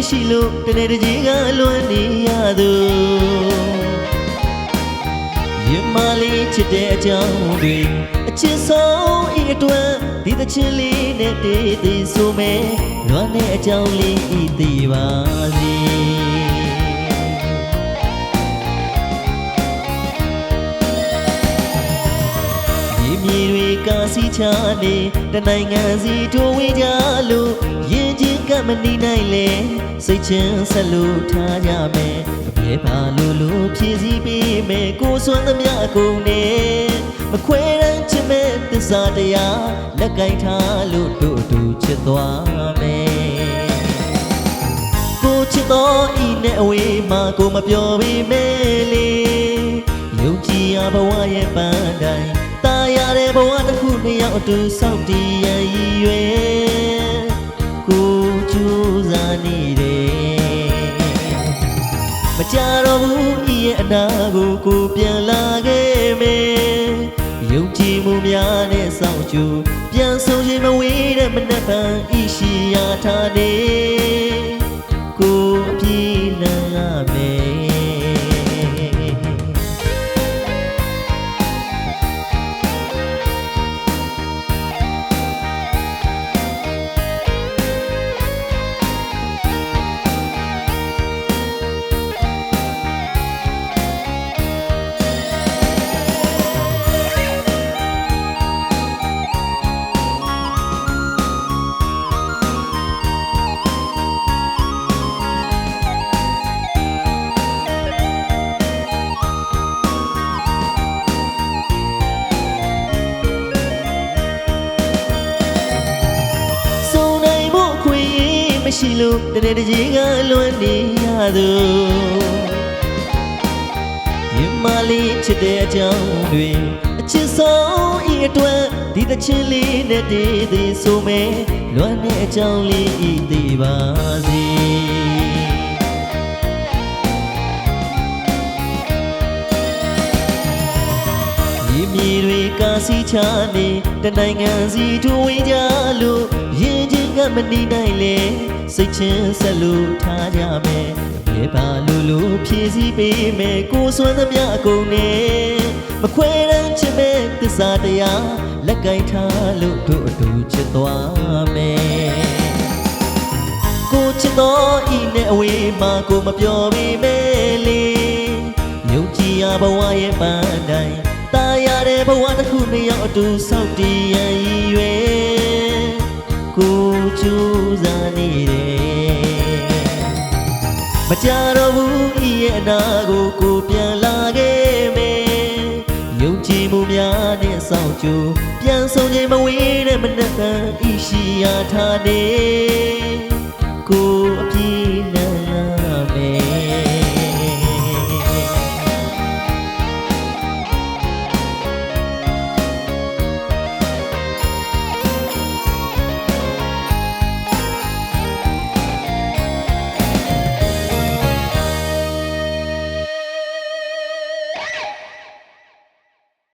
မရှိလို့တနေ့တစ်ချိန်ကလွမ်းနေရသူရင်မလေးချစ်တဲ့အကြောင်းတွေအချစ်ဆုံးဤအတွက်ဒီသချင်းလေးနဲ့တည်တည်ဆိုမယ်လွမ်းတဲ့အကြောင်းလေးဤသိပါစေဒီမြေတွေကစီချနေတနိုင်ငံစီထိုးဝေးကြလို့ရင်ချင်းကပ် မနေနိုင်လေစိတ်ချင်းဆက်လို့ထားကြမယ်အပြဲပါလို့လို့ဖြည့်စည်းပေးမယ်ကိုယ်စွမ်းသမျှအကုန်နဲ့မခွဲရန်ချင်မဲ့သစ္စာတရားလက်ကင်ထားလို့တို့တူချစ်သွားမယ် ကိုချစ်တော်ဤနဲ့အဝေးမှာကိုမပြောပေမဲ့လေယုံကြည်ရဘဝရဲ့ပန်းတိုင်းตายရတဲ့ဘဝတစ်ခုနှစ်ယောက်အတူစောင့်တည်ရန်ရည်ရွယ် ကိုကိုပြန်လာခဲ့မယ်ယုံကြည်မှုများနဲ့စောင့်ကြိုးပြန်ဆုံးချိန်မဝေးတဲ့မနက်ဖြန်ဤရှိရာထားနေ ရမရှိလို့တနေ့တစ်ချိန်ကလွမ်းနေရသူရင်မလေးချစ်တဲ့အကြောင်းတွေအချစ်ဆုံးဤအတွက်ဒီသချင်းလေးနဲ့တည်တည်ဆိုမယ်လွမ်းတဲ့အကြောင်းလေးဤသိပါစေဒီမြေတွေကစီချနေတနိုင်ငံစီထိုးဝေးကြလို့ရင်ချင်းကမနေနိုင်လေ စိတ်ချင်းဆက်လို့ထားကြမယ်ပြေပါလို့လို့ဖြည့်စည်းပေးမယ်ကိုယ်စွမ်းသမျှအကုန်နဲ့မခွဲရန်ချင်မဲ့သစ္စာတရားလက်ကင်ထားလို့တို့အတူချစ်သွားမယ် ကိုချစ်တော်ဤနဲ့အဝေးမှာကိုမပြောပေမဲ့လေယုံကြည်ရဘဝရဲ့ပန်းတိုင်းตายရတဲ့ဘဝတစ်ခုနှစ်ယောက်အတူစောင့်တည်ရန်ရည်ရွယ်ကို ကြိုးစားနေတယ်မကြတော့ဘူးဤရဲ့အနာကိုကိုပြန်လာခဲ့မယ်ယုံကြည်မှုများနဲ့စောင့်ကြိုးပြန်ဆုံးချိန်မဝေးတဲ့မနက်တန်ဤရှိရာထားနေကို